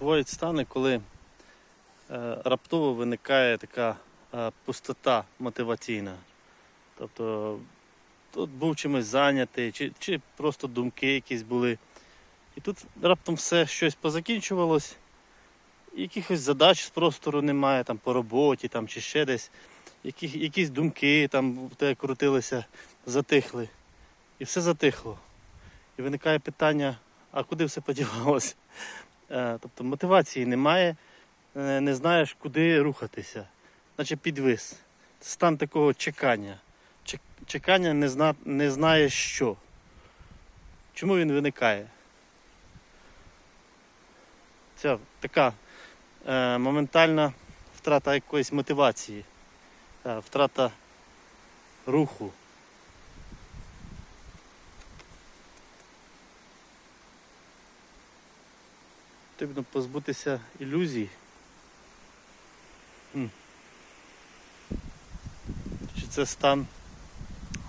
Бувають стани, коли е, раптово виникає така е, пустота мотиваційна. Тобто тут був чимось зайнятий, чи, чи просто думки якісь були. І тут раптом все щось позакінчувалось, якихось задач з простору немає, там по роботі там, чи ще десь. Які, якісь думки там тебе крутилися, затихли. І все затихло. І виникає питання, а куди все подівалося? Е, Тобто мотивації немає, е, не знаєш, куди рухатися. Наче підвис. Стан такого чекання. Чекання не, зна... не знає що. Чому він виникає? Ця така е, моментальна втрата якоїсь мотивації, е, втрата руху. Потрібно позбутися ілюзій. Чи це стан,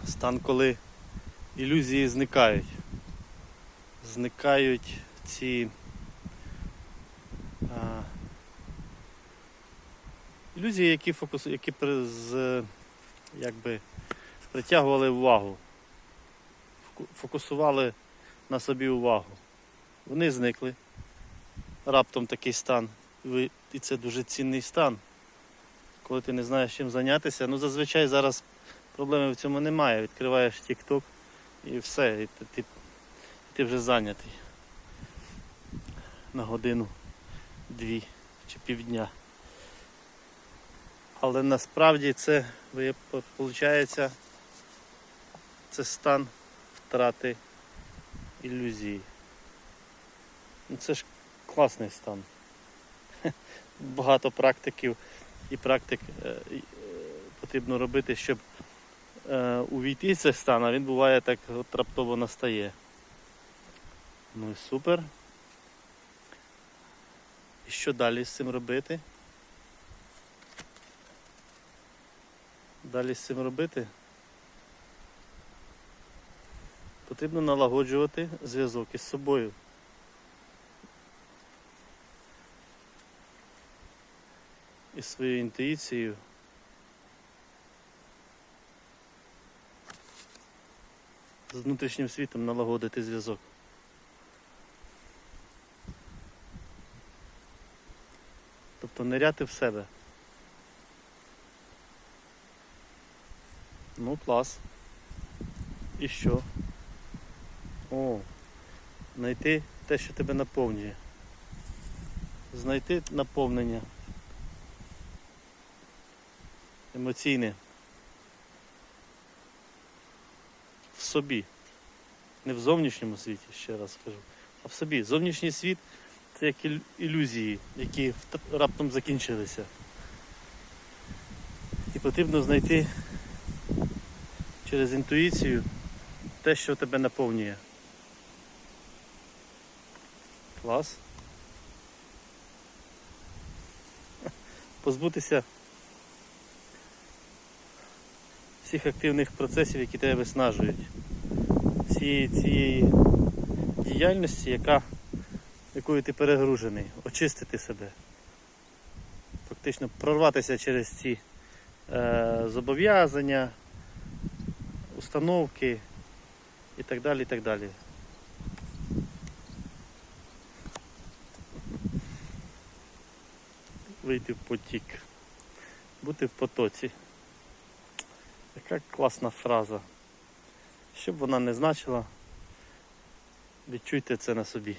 стан, коли ілюзії зникають. Зникають ці ілюзії, які, фокус, які з, якби, притягували увагу, фокусували на собі увагу. Вони зникли раптом такий стан. І це дуже цінний стан. Коли ти не знаєш чим зайнятися. Ну зазвичай зараз проблеми в цьому немає. Відкриваєш TikTok і все, і ти, ти, вже зайнятий на годину, дві чи півдня. Але насправді це виходить, це стан втрати ілюзії. Ну, це ж класний стан. Багато практиків і практик е, е, потрібно робити, щоб е, увійти в цей стан, а він буває так от раптово настає. Ну і супер. І що далі з цим робити? Далі з цим робити? Потрібно налагоджувати зв'язок із собою. Із своєю інтуїцією. З внутрішнім світом налагодити зв'язок. Тобто ниряти в себе. Ну, клас. І що? О, знайти те, що тебе наповнює. Знайти наповнення емоційне в собі. Не в зовнішньому світі, ще раз скажу, а в собі. Зовнішній світ це як ілюзії, які раптом закінчилися. І потрібно знайти через інтуїцію те, що тебе наповнює. Клас. Позбутися всіх активних процесів, які тебе виснажують. Всієї цієї діяльності, яка, якою ти перегружений, очистити себе. Фактично прорватися через ці е, зобов'язання, установки і так далі. і так далі. Вийти в потік, бути в потоці. Яка класна фраза. Щоб вона не значила, відчуйте це на собі.